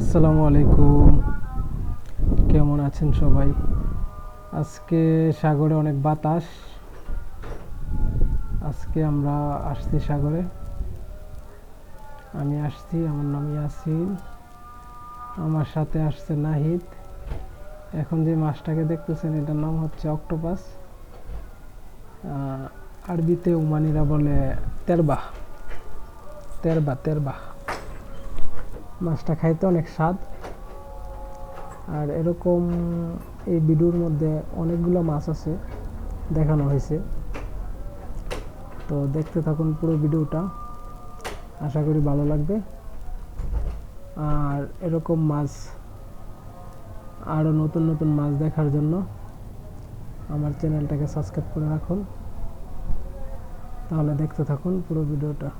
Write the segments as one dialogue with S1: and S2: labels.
S1: আসসালামু আলাইকুম। কেমন আছেন সবাই? আজকে সাগরে অনেক বাতাস। আজকে আমরা আসছি সাগরে। আমি আসছি, আমার নাম ইয়াসিন। আমার সাথে আসছে নাহিদ। এখন যে মাছটাকে দেখতেছেন, এটার নাম হচ্ছে অক্টোপাস। আরবিতে উমানিরা বলে তেরবা তেরবা তেরবা মাছটা খাইতে অনেক স্বাদ। আর এরকম এই ভিডিওর মধ্যে অনেকগুলো মাছ আছে, দেখানো হয়েছে। তো দেখতে থাকুন পুরো ভিডিওটা আশা করি ভালো লাগবে। আর এরকম মাছ আরও নতুন নতুন মাছ দেখার জন্য আমার চ্যানেলটাকে সাবস্ক্রাইব করে রাখুন। তাহলে দেখতে থাকুন পুরো ভিডিওটা।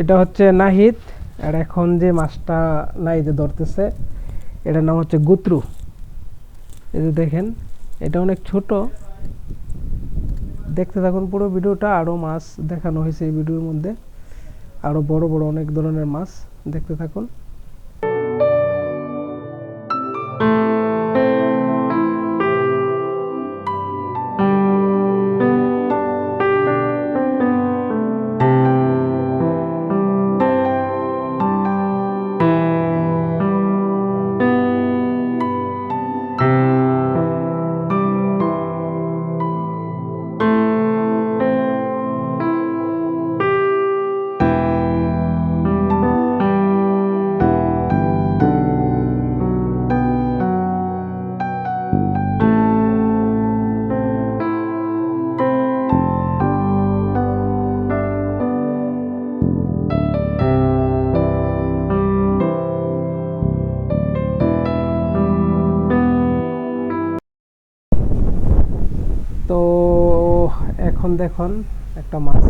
S1: এটা হচ্ছে নাহিদ, আর এখন যে মাছটা নাই যে ধরতেছে, এটার নাম হচ্ছে গুত্রু। এই যে দেখেন, এটা অনেক ছোট। দেখতে থাকুন পুরো ভিডিওটা আরও মাছ দেখানো হয়েছে এই ভিডিওর মধ্যে। আরও বড় বড় অনেক ধরনের মাছ, দেখতে থাকুন। এখন দেখুন একটা মাছ।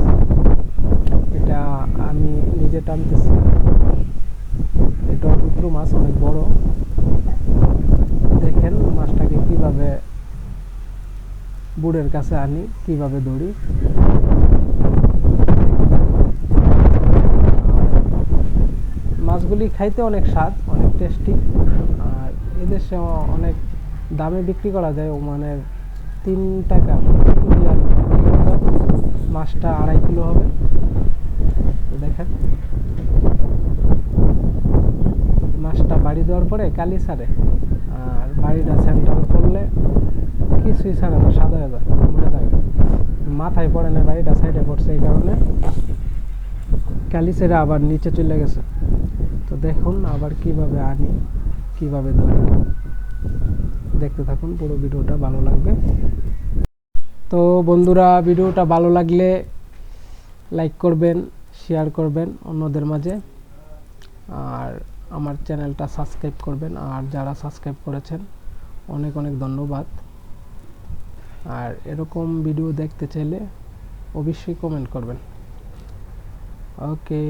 S1: এটা আমি নিজে টানতেছি। এটা দুটো মাছ, অনেক বড়। দেখেন মাছটাকে কীভাবে বুড়ের কাছে আনি, কীভাবে ধরি মাছগুলি খাইতে অনেক স্বাদ, অনেক টেস্টি। আর এদেশে অনেক দামে বিক্রি করা যায়, ওমানের তিন টাকা। মাছটা আড়াই কিলো হবে। দেখেন। মাছটা বাড়ি দেওয়ার পরে কালি ছাড়ে। আর বাড়িটা সেন্টার করলে কিছুই ছাড়ে না, সাদা হয়ে যায় থাকে মাথায় পড়ে না, বাড়িটা সাইডে পড়ছে এই কারণে। কালি ছেড়ে আবার নিচে চলে গেছে। তো দেখুন আবার কীভাবে আনি, কীভাবে ধরি। দেখতে থাকুন, পুরো ভিডিওটা ভালো লাগবে। তো বন্ধুরা, ভিডিওটা ভালো লাগলে লাইক করবেন শেয়ার করবেন অন্যদের মাঝে। আর আমার চ্যানেলটা সাবস্ক্রাইব করবেন। আর যারা সাবস্ক্রাইব করেছেন, অনেক অনেক ধন্যবাদ। আর এরকম ভিডিও দেখতে চাইলে অবশ্যই কমেন্ট করবেন। ওকে